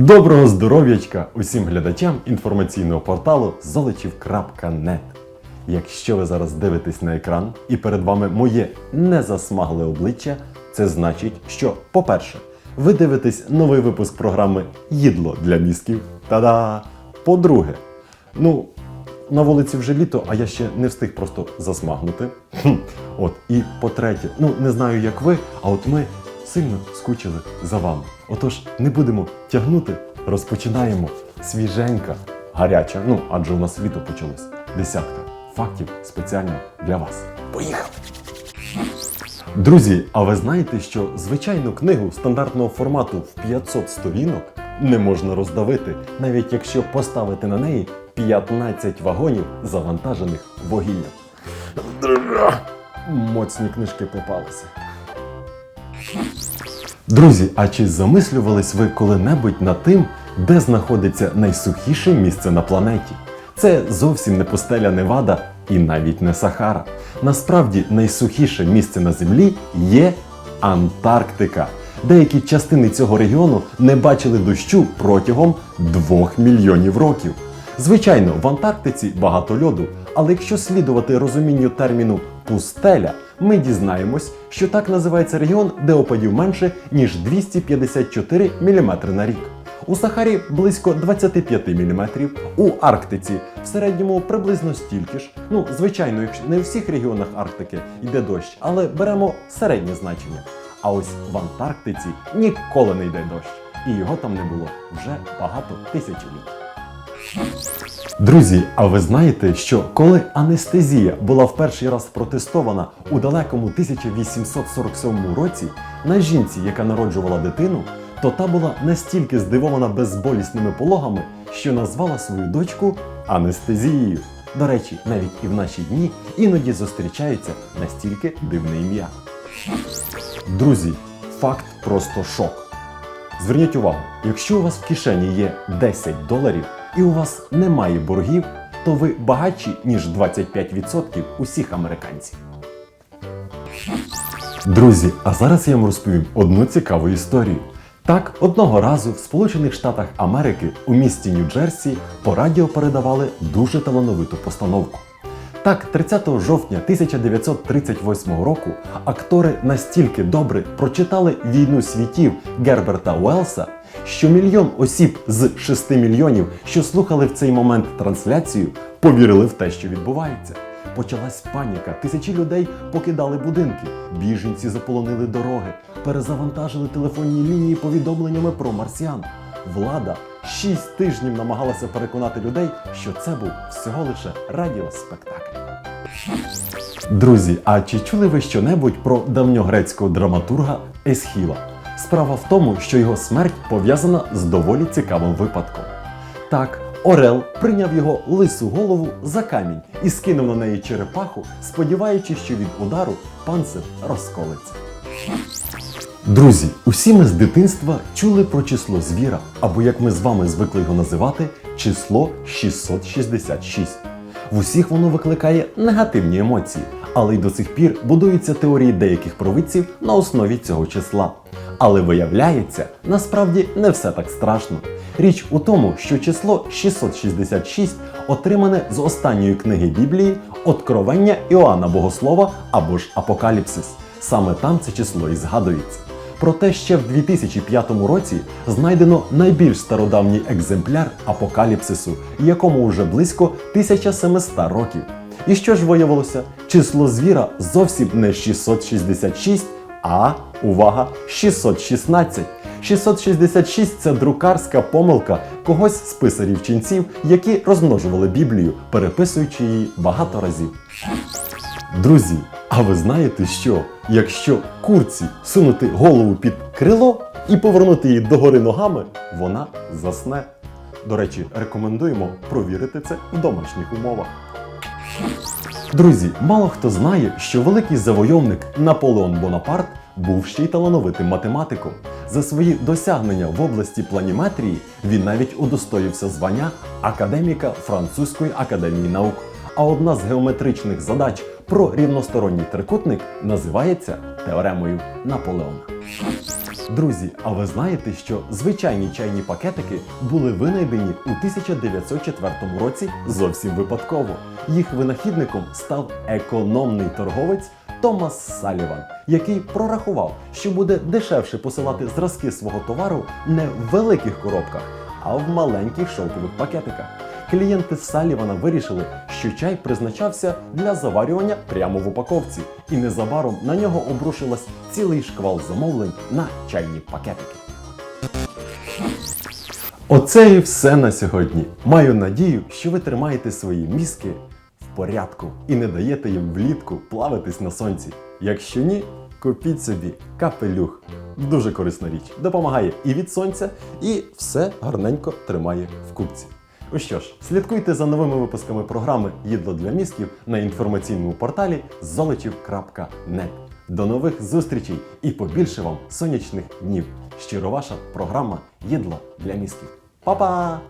Доброго здоров'ячка усім глядачам інформаційного порталу золочів.нет. Якщо ви зараз дивитесь на екран і перед вами моє незасмагле обличчя, це значить, що, по-перше, ви дивитесь новий випуск програми Їдло для мізків. Та-да! По-друге, ну, на вулиці вже літо, а я ще не встиг просто засмагнути. От, і по-третє, ну не знаю, як ви, а от ми сильно скучили за вами. Отож, не будемо тягнути, розпочинаємо свіженька, гаряча, ну адже у нас літо почалось. Десятка фактів спеціально для вас. Поїхали! Друзі, а ви знаєте, що звичайну книгу стандартного формату в 500 сторінок не можна роздавити, навіть якщо поставити на неї 15 вагонів, завантажених вугіллям. Моцні книжки попалися. Друзі, а чи замислювались ви коли-небудь над тим, де знаходиться найсухіше місце на планеті? Це зовсім не пустеля Невада і навіть не Сахара. Насправді найсухіше місце на землі є Антарктика. Деякі частини цього регіону не бачили дощу протягом 2 мільйонів років. Звичайно, в Антарктиці багато льоду, але якщо слідувати розумінню терміну пустеля, ми дізнаємось, що так називається регіон, де опадів менше ніж 254 мм на рік. У Сахарі близько 25 мм, у Арктиці в середньому приблизно стільки ж. Ну, звичайно, не у всіх регіонах Арктики йде дощ, але беремо середнє значення. А ось в Антарктиці ніколи не йде дощ, і його там не було вже багато тисячоліть. Друзі, а ви знаєте, що коли анестезія була в перший раз протестована у далекому 1847 році на жінці, яка народжувала дитину, то та була настільки здивована безболісними пологами, що назвала свою дочку анестезією. До речі, навіть і в наші дні іноді зустрічається настільки дивне ім'я. Друзі, факт просто шок. Зверніть увагу, якщо у вас в кишені є 10 доларів і у вас немає боргів, то ви багатші, ніж 25% усіх американців. Друзі, а зараз я вам розповім одну цікаву історію. Так, одного разу в Сполучених Штатах Америки у місті Нью-Джерсі по радіо передавали дуже талановиту постановку. Так, 30 жовтня 1938 року актори настільки добре прочитали війну світів Герберта Уелса, що мільйон осіб з 6 мільйонів, що слухали в цей момент трансляцію, повірили в те, що відбувається. Почалась паніка. Тисячі людей покидали будинки. Біженці заполонили дороги, перезавантажили телефонні лінії повідомленнями про марсіан. Влада шість тижнів намагалася переконати людей, що це був всього лише радіоспектакль. Друзі, а чи чули ви щонебудь про давньогрецького драматурга Есхіла? Справа в тому, що його смерть пов'язана з доволі цікавим випадком. Так, Орел прийняв його лису голову за камінь і скинув на неї черепаху, сподіваючись, що від удару панцир розколиться. Друзі, усі ми з дитинства чули про число звіра, або як ми з вами звикли його називати, число 666. В усіх воно викликає негативні емоції, але й до цих пір будуються теорії деяких провидців на основі цього числа. Але виявляється, насправді не все так страшно. Річ у тому, що число 666 отримане з останньої книги Біблії Откровення Іоанна Богослова або ж Апокаліпсис. Саме там це число і згадується. Проте ще в 2005 році знайдено найбільш стародавній екземпляр апокаліпсису, якому вже близько 1700 років. І що ж виявилося? Число звіра зовсім не 666, а увага, 616. 666 це друкарська помилка когось з писарів ченців, які розмножували Біблію, переписуючи її багато разів. Друзі, а ви знаєте що? Якщо курці сунути голову під крило і повернути її догори ногами, вона засне. До речі, рекомендуємо провірити це в домашніх умовах. Друзі, мало хто знає, що великий завойовник Наполеон Бонапарт був ще й талановитим математиком. За свої досягнення в області планіметрії він навіть удостоївся звання академіка Французької академії наук. А одна з геометричних задач про рівносторонній трикутник називається теоремою Наполеона. Друзі, а ви знаєте, що звичайні чайні пакетики були винайдені у 1904 році зовсім випадково. Їх винахідником став економний торговець Томас Саліван, який прорахував, що буде дешевше посилати зразки свого товару не в великих коробках, а в маленьких шовкових пакетиках. Клієнти Салівана вирішили, що чай призначався для заварювання прямо в упаковці, і незабаром на нього обрушилась цілий шквал замовлень на чайні пакетики. Оце і все на сьогодні. Маю надію, що ви тримаєте свої мізки в порядку і не даєте їм влітку плаватись на сонці. Якщо ні, купіть собі капелюх. Дуже корисна річ. Допомагає і від сонця, і все гарненько тримає в купці. Ну що ж, слідкуйте за новими випусками програми Їдло для мізків на інформаційному порталі золочів.нет. До нових зустрічей і побільше вам сонячних днів. Щиро ваша програма Їдло для мізків. Па-па!